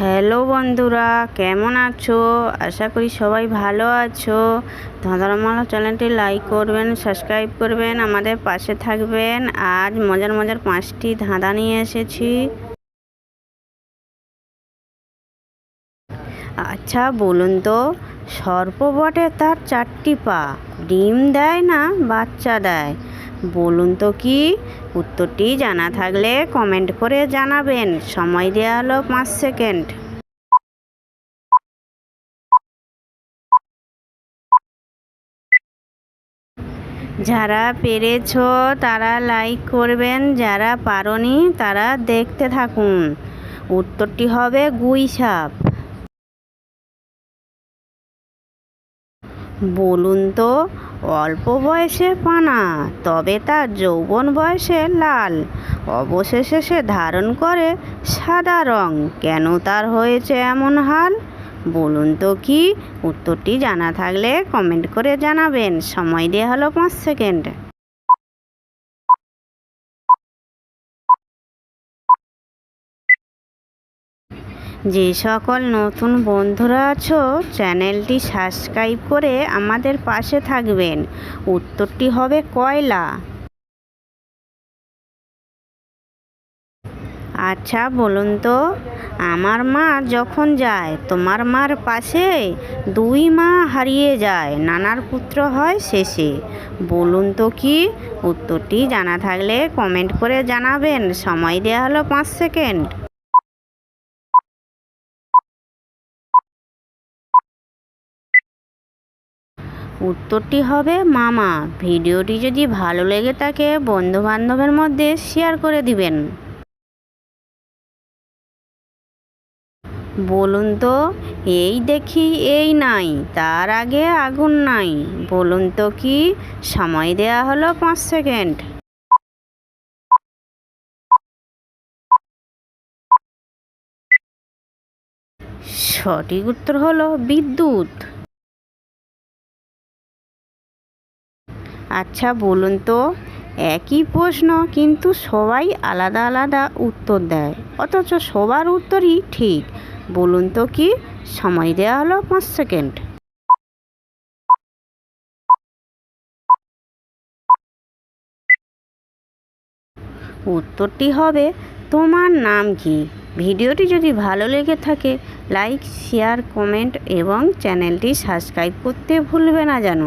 Hello বন্ধুরা, কেমন আছো? আশা করি সবাই ভালো আছো। ধাঁধারমালা চ্যানেলটি লাইক করবেন, সাবস্ক্রাইব করবেন, আমাদের পাশে থাকবেন। আজ মজার মজার পাঁচটি ধাঁধা নিয়ে এসেছি। আচ্ছা বলুন তো সর্প বটে তার চারটি পা। ডিম দেয় না, বাচ্চা দেয়? বলুন তো কি? উত্তরটি জানা থাকলে কমেন্ট করে জানাবেন। সময় দেওয়া হলো পাঁচ সেকেন্ড। যারা পেরেছ তারা লাইক করবেন, যারা পারনি তারা দেখতে থাকুন। উত্তরটি হবে গুই সাপ। বলুন তো, অল্প বয়সে পানা, তবে তার যৌবন বয়সে লাল। অবশেষে সে ধারণ করে সাদা রং। কেন তার হয়েছে এমন হাল? বলুন তো কি? উত্তরটি জানা থাকলে কমেন্ট করে জানাবেন। সময় দেওয়া হলো পাঁচ সেকেন্ড। যে সকল নতুন বন্ধুরা আছো, চ্যানেলটি সাবস্ক্রাইব করে আমাদের পাশে থাকবেন। উত্তরটি হবে কয়লা। আচ্ছা বলুন তো, আমার মা যখন যায়, তোমার মার পাশে দুই মা হারিয়ে যায়, নানার পুত্র হয় শেষে। বলুন তো কি? উত্তরটি জানা থাকলে কমেন্ট করে জানাবেন। সময় দেওয়া হলো পাঁচ সেকেন্ড। উত্তরটি হবে, মামা, ভিডিওটি যদি ভালো লেগে থাকে বন্ধু বান্ধবের মধ্যে শেয়ার করে দিবেন। বলুন তো, এই দেখি এই নাই, তার আগে আগুন নাই, বলুন তো কি, সময় দেয়া হলো পাঁচ সেকেন্ড। সঠিক উত্তর হলো বিদ্যুৎ। আচ্ছা বলুন তো, একই প্রশ্ন, কিন্তু সবাই আলাদা আলাদা উত্তর দেয়। অথচ সবার উত্তরই ঠিক। বলুন তো কি, সময় দেওয়া হলো পাঁচ সেকেন্ড। উত্তরটি হবে, তোমার নাম কি? ভিডিওটি যদি ভালো লেগে থাকে, লাইক, শেয়ার, কমেন্ট এবং চ্যানেলটি সাবস্ক্রাইব করতে ভুলবে না যেন